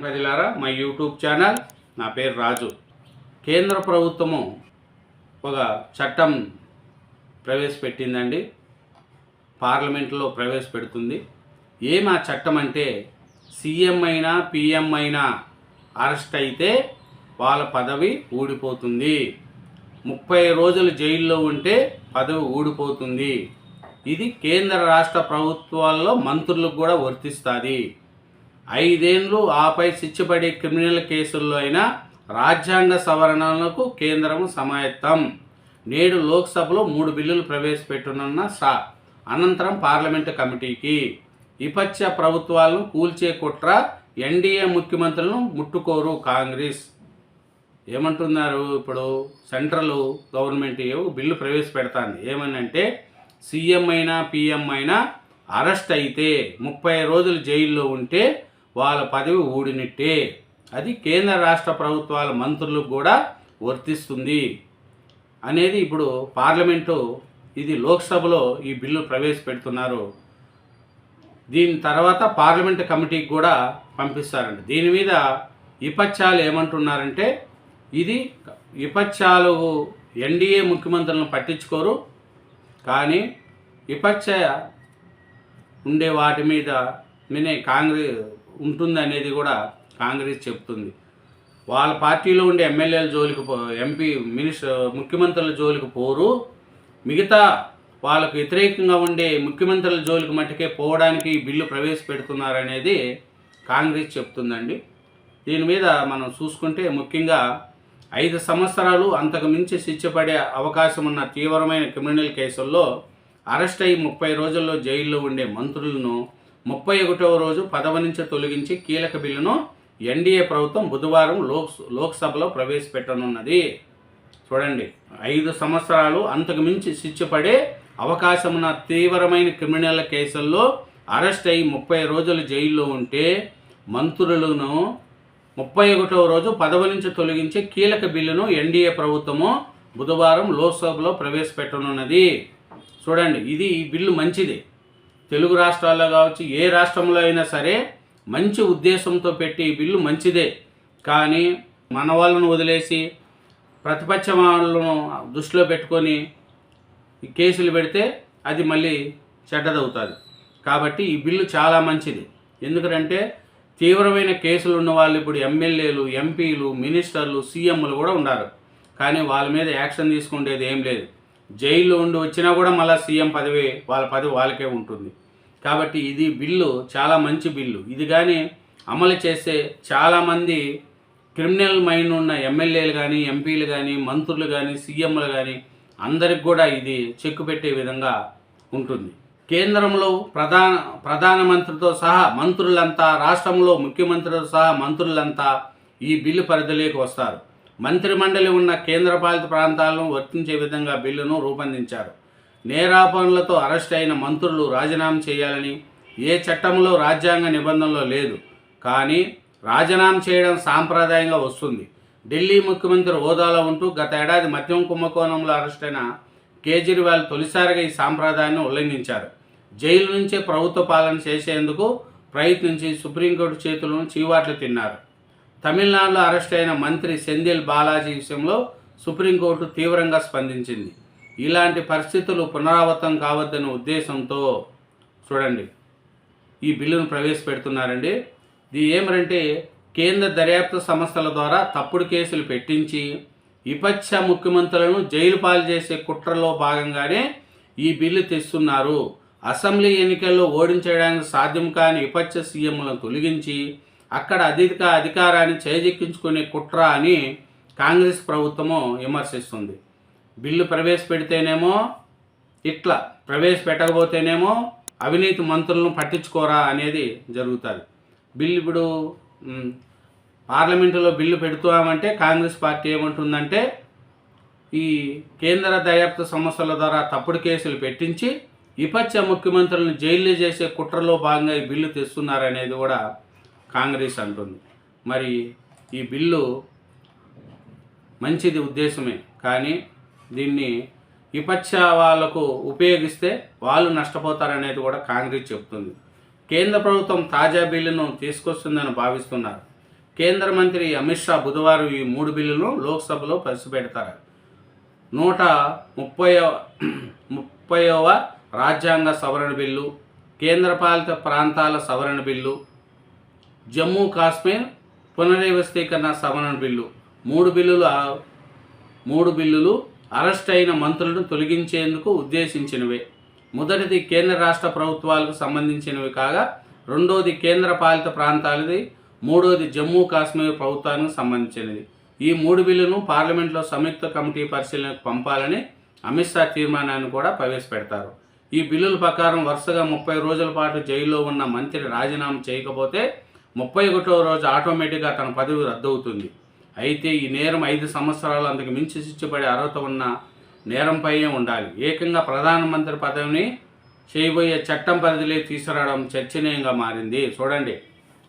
ప్రజలారా మా YouTube channel నా పేరు రాజు. కేంద్ర ప్రభుత్వము ఒక చట్టం ప్రవేశపెట్టిందండి. పార్లమెంట్లో ప్రవేశపెడుతుంది. ఏం ఆ చట్టం అంటే సీఎం అయినా పిఎం అయినా అరెస్ట్ అయితే వాళ్ళ పదవి ఊడిపోతుంది. ముప్పై రోజులు జైల్లో ఉంటే పదవి ఊడిపోతుంది. ఇది కేంద్ర రాష్ట్ర ప్రభుత్వాల్లో మంత్రులకు కూడా వర్తిస్తుంది. ఐదేండ్లు ఆపై శిక్షపడే క్రిమినల్ కేసుల్లో అయినా రాజ్యాంగ సవరణలకు కేంద్రము సమాయత్తం. నేడు లోక్సభలో మూడు బిల్లులు ప్రవేశపెట్టనున్న సా. అనంతరం పార్లమెంటు కమిటీకి. విపక్ష ప్రభుత్వాలను కూల్చే కుట్ర ఎన్డీఏ ముఖ్యమంత్రులను ముట్టుకోరు కాంగ్రెస్. ఏమంటున్నారు ఇప్పుడు సెంట్రల్ గవర్నమెంట్ బిల్లు ప్రవేశపెడతాంది. ఏమనంటే సీఎం అయినా పిఎం అయినా అరెస్ట్ అయితే ముప్పై రోజులు జైల్లో ఉంటే వాళ్ళ పదవి ఊడినట్టే. అది కేంద్ర రాష్ట్ర ప్రభుత్వాల మంత్రులకు కూడా వర్తిస్తుంది అనేది ఇప్పుడు పార్లమెంటు ఇది లోక్సభలో ఈ బిల్లు ప్రవేశపెడుతున్నారు. దీని తర్వాత పార్లమెంట్ కమిటీకి కూడా పంపిస్తారండి దీని మీద విపక్షాలు ఏమంటున్నారంటే ఇది విపక్షాలు ఎన్డీఏ ముఖ్యమంత్రులను పట్టించుకోరు కానీ విపక్ష ఉండే వాటి మీద నేనే కాంగ్రెస్ ఉంటుంది అనేది కూడా కాంగ్రెస్ చెప్తుంది. వాళ్ళ పార్టీలో ఉండే ఎమ్మెల్యేల జోలికి పో ఎంపీ మినిస్టర్ ముఖ్యమంత్రుల జోలికి పోరు. మిగతా వాళ్ళకు వ్యతిరేకంగా ఉండే ముఖ్యమంత్రుల జోలికి మట్టుకే పోవడానికి ఈ బిల్లు ప్రవేశపెడుతున్నారనేది కాంగ్రెస్ చెప్తుందండి. దీని మీద మనం చూసుకుంటే ముఖ్యంగా ఐదు సంవత్సరాలు అంతకు మించి శిక్షపడే అవకాశం ఉన్న తీవ్రమైన క్రిమినల్ కేసుల్లో అరెస్ట్ అయి ముప్పై రోజుల్లో జైల్లో ఉండే మంత్రులను ముప్పై ఒకటవ రోజు పదవి నుంచి తొలగించి కీలక బిల్లును ఎన్డీఏ ప్రభుత్వం బుధవారం లోక్ లోక్సభలో ప్రవేశపెట్టనున్నది. చూడండి ఐదు సంవత్సరాలు అంతకు మించి శిక్ష పడే అవకాశం ఉన్న తీవ్రమైన క్రిమినల్ కేసుల్లో అరెస్ట్ అయి ముప్పై రోజులు జైల్లో ఉంటే మంత్రులను ముప్పై ఒకటవ రోజు పదవి నుంచి తొలగించే కీలక బిల్లును ఎన్డీఏ ప్రభుత్వము బుధవారం లోక్సభలో ప్రవేశపెట్టనున్నది. చూడండి ఇది ఈ బిల్లు మంచిది. తెలుగు రాష్ట్రాల్లో కావచ్చు ఏ రాష్ట్రంలో అయినా సరే మంచి ఉద్దేశంతో పెట్టి ఈ బిల్లు మంచిదే. కానీ మన వాళ్ళను వదిలేసి ప్రతిపక్ష వాళ్ళను దృష్టిలో పెట్టుకొని కేసులు పెడితే అది మళ్ళీ చెడ్డదవుతుంది. కాబట్టి ఈ బిల్లు చాలా మంచిది. ఎందుకంటే తీవ్రమైన కేసులు ఉన్న వాళ్ళు ఇప్పుడు ఎమ్మెల్యేలు ఎంపీలు మినిస్టర్లు సీఎంలు కూడా ఉన్నారు. కానీ వాళ్ళ మీద యాక్షన్ తీసుకునేది ఏం లేదు. జైల్లో ఉండి వచ్చినా కూడా మళ్ళీ సీఎం పదవి వాళ్ళ పదవి వాళ్ళకే ఉంటుంది. కాబట్టి ఇది బిల్లు చాలా మంచి బిల్లు. ఇది కానీ అమలు చేసే చాలామంది క్రిమినల్ మైండ్ ఉన్న ఎమ్మెల్యేలు కానీ ఎంపీలు కానీ మంత్రులు కానీ సీఎంలు కానీ అందరికి కూడా ఇది చెక్కు పెట్టే విధంగా ఉంటుంది. కేంద్రంలో ప్రధాన ప్రధానమంత్రితో సహా మంత్రులంతా రాష్ట్రంలో ముఖ్యమంత్రితో సహా మంత్రులంతా ఈ బిల్లు పరిధిలోకి వస్తారు. మంత్రిమండలి ఉన్న కేంద్రపాలిత ప్రాంతాలను వర్తించే విధంగా బిల్లును రూపొందించారు. నేరాపణలతో అరెస్ట్ అయిన మంత్రులు రాజీనామా చేయాలని ఏ చట్టంలో రాజ్యాంగ నిబంధనలో లేదు. కానీ రాజీనామా చేయడం సాంప్రదాయంగా వస్తుంది. ఢిల్లీ ముఖ్యమంత్రి హోదాలో ఉంటూ గత ఏడాది మద్యం కుంభకోణంలో అరెస్ట్ అయిన కేజ్రీవాల్ తొలిసారిగా ఈ సాంప్రదాయాన్ని ఉల్లంఘించారు. జైలు నుంచే ప్రభుత్వ పాలన చేసేందుకు ప్రయత్నించి సుప్రీంకోర్టు చేతులను చీవాట్లు తిన్నారు. తమిళనాడులో అరెస్ట్ అయిన మంత్రి సెందిల్ బాలాజీ విషయంలో సుప్రీంకోర్టు తీవ్రంగా స్పందించింది. ఇలాంటి పరిస్థితులు పునరావృతం కావద్దనే ఉద్దేశంతో చూడండి. ఈ బిల్లును ప్రవేశపెడుతున్నారండి. ఇది ఏమరంటే కేంద్ర దర్యాప్తు సంస్థల ద్వారా తప్పుడు కేసులు పెట్టించి విపక్ష ముఖ్యమంత్రులను జైలు పాలు చేసే కుట్రలో భాగంగానే ఈ బిల్లు తెస్తున్నారు. అసెంబ్లీ ఎన్నికల్లో ఓడించడానికి సాధ్యం కాని విపక్ష సీఎంలను తొలగించి అక్కడ అధిక అధికారాన్ని చేజెక్కించుకునే కుట్ర అని కాంగ్రెస్ ప్రభుత్వము విమర్శిస్తుంది. బిల్లు ప్రవేశపెడితేనేమో ఇట్లా ప్రవేశపెట్టకపోతేనేమో అవినీతి మంత్రులను పట్టించుకోరా అనేది జరుగుతుంది. బిల్లు ఇప్పుడు పార్లమెంటులో బిల్లు పెడుతామంటే కాంగ్రెస్ పార్టీ ఏమంటుందంటే ఈ కేంద్ర దర్యాప్తు సంస్థల ద్వారా తప్పుడు కేసులు పెట్టించి విపక్ష ముఖ్యమంత్రులను జైలు చేసే కుట్రలో భాగంగా ఈ బిల్లు తెస్తున్నారనేది కూడా కాంగ్రెస్ అంటుంది. మరి ఈ బిల్లు మంచిది ఉద్దేశమే కానీ దీన్ని విపక్ష వాళ్ళకు ఉపయోగిస్తే వాళ్ళు నష్టపోతారనేది కూడా కాంగ్రెస్ చెప్తుంది. కేంద్ర ప్రభుత్వం తాజా బిల్లును తీసుకొస్తుందని భావిస్తున్నారు. కేంద్ర మంత్రి అమిత్ షా బుధవారం ఈ మూడు బిల్లులను లోక్సభలో ప్రవేశపెడతారు. నూట ముప్పై ముప్పైవ రాజ్యాంగ సవరణ బిల్లు కేంద్రపాలిత ప్రాంతాల సవరణ బిల్లు జమ్మూ కాశ్మీర్ పునర్వ్యవస్థీకరణ సవరణ బిల్లు మూడు బిల్లులు మూడు బిల్లులు అరెస్ట్ అయిన మంత్రులను తొలగించేందుకు ఉద్దేశించినవే. మొదటిది కేంద్ర రాష్ట్ర ప్రభుత్వాలకు సంబంధించినవి కాగా రెండోది కేంద్ర పాలిత ప్రాంతాలది మూడోది జమ్మూ కాశ్మీర్ ప్రభుత్వానికి సంబంధించినది. ఈ మూడు బిల్లును పార్లమెంట్లో సంయుక్త కమిటీ పరిశీలనకు పంపాలని అమిత్ షా తీర్మానాన్ని కూడా ప్రవేశపెడతారు. ఈ బిల్లుల ప్రకారం వరుసగా ముప్పై రోజుల పాటు జైల్లో ఉన్న మంత్రి రాజీనామా చేయకపోతే ముప్పై ఒకటో రోజు ఆటోమేటిక్గా తన పదవి రద్దవుతుంది. అయితే ఈ నేరం ఐదు సంవత్సరాలు అందుకు మించి శిక్షపడే అర్హత ఉన్న నేరంపైనే ఉండాలి. ఏకంగా ప్రధానమంత్రి పదవిని చేయబోయే చట్టం పరిధిలో తీసుకురావడం చర్చనీయంగా మారింది. చూడండి.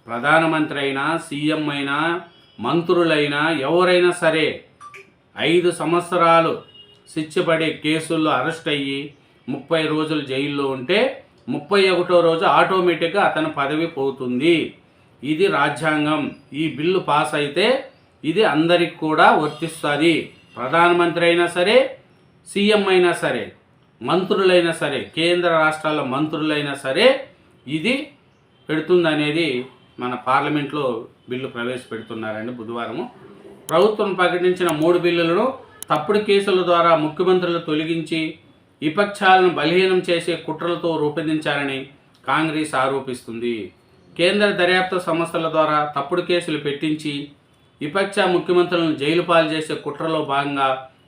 ప్రధానమంత్రి అయినా సీఎం అయినా మంత్రులైనా ఎవరైనా సరే ఐదు సంవత్సరాలు శిక్షపడే కేసుల్లో అరెస్ట్ అయ్యి ముప్పై రోజులు జైల్లో ఉంటే ముప్పై ఒకటో రోజు ఆటోమేటిక్గా అతని పదవి పోతుంది. ఇది రాజ్యాంగం. ఈ బిల్లు పాస్ అయితే ఇది అందరికి కూడా వర్తిస్తుంది. ప్రధానమంత్రి అయినా సరే సీఎం అయినా సరే మంత్రులైనా సరే కేంద్ర రాష్ట్రాల మంత్రులైనా సరే ఇది పెడుతుందనేది మన పార్లమెంట్లో బిల్లు ప్రవేశపెడుతున్నారండి బుధవారము. ప్రభుత్వం ప్రకటించిన మూడు బిల్లులను తప్పుడు కేసుల ద్వారా ముఖ్యమంత్రులు తొలగించి విపక్షాలను బలహీనం చేసే కుట్రలతో రూపొందించారని కాంగ్రెస్ ఆరోపిస్తుంది. కేంద్ర దర్యాప్తు సంస్థల ద్వారా తప్పుడు కేసులు పెట్టించి విపక్ష ముఖ్యమంత్రులను జైలు పాలు చేసే కుట్రలో భాగంగా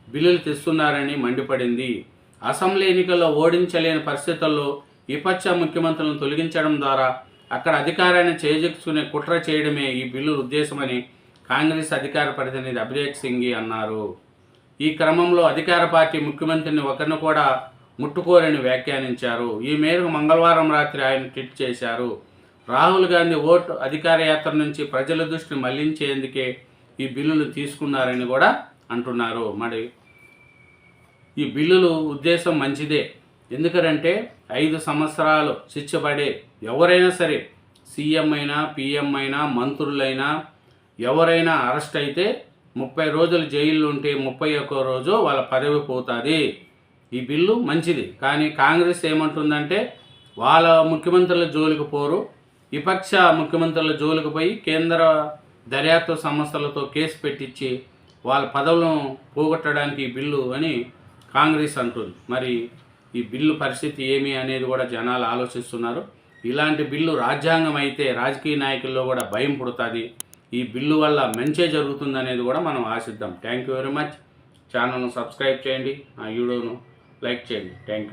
బిల్లులు తెస్తున్నారని మండిపడింది. అసెంబ్లీ ఎన్నికల్లో ఓడించలేని పరిస్థితుల్లో విపక్ష ముఖ్యమంత్రులను తొలగించడం ద్వారా అక్కడ అధికారాన్ని చేజెక్కునే కుట్ర చేయడమే ఈ బిల్లు ఉద్దేశమని కాంగ్రెస్ అధికార ప్రతినిధి అభిషేక్ సింఘి అన్నారు. ఈ క్రమంలో అధికార పార్టీ ముఖ్యమంత్రిని ఒకరిని కూడా ముట్టుకోరని వ్యాఖ్యానించారు. ఈ మేరకు మంగళవారం రాత్రి ఆయన ట్వీట్ చేశారు. రాహుల్ గాంధీ ఓటు అధికార యాత్ర నుంచి ప్రజల దృష్టిని మళ్ళించేందుకే ఈ బిల్లులు తీసుకున్నారని కూడా అంటున్నారు. మరి ఈ బిల్లులు ఉద్దేశం మంచిదే. ఎందుకంటే ఐదు సంవత్సరాలు శిక్ష పడే ఎవరైనా సరే సీఎం అయినా పీఎం అయినా మంత్రులైనా ఎవరైనా అరెస్ట్ అయితే ముప్పై రోజులు జైల్లో ఉంటే ముప్పై ఒక్క రోజు వాళ్ళ పదవి పోతుంది. ఈ బిల్లు మంచిది. కానీ కాంగ్రెస్ ఏమంటుందంటే వాళ్ళ ముఖ్యమంత్రుల జోలికి పోరు విపక్ష ముఖ్యమంత్రుల జోలికి పోయి కేంద్ర దర్యాప్తు సంస్థలతో కేసు పెట్టించి వాళ్ళ పదవులను పోగొట్టడానికి ఈ బిల్లు అని కాంగ్రెస్ అంటుంది. మరి ఈ బిల్లు పరిస్థితి ఏమి అనేది కూడా జనాలు ఆలోచిస్తున్నారు. ఇలాంటి బిల్లు రాజ్యాంగం అయితే రాజకీయ నాయకుల్లో కూడా భయం పుడుతుంది. ఈ బిల్లు వల్ల మంచే జరుగుతుంది అనేది కూడా మనం ఆశిద్దాం. థ్యాంక్ యూ వెరీ మచ్ ఛానల్ను సబ్స్క్రైబ్ చేయండి. ఆ వీడియోను లైక్ చేయండి. Thank you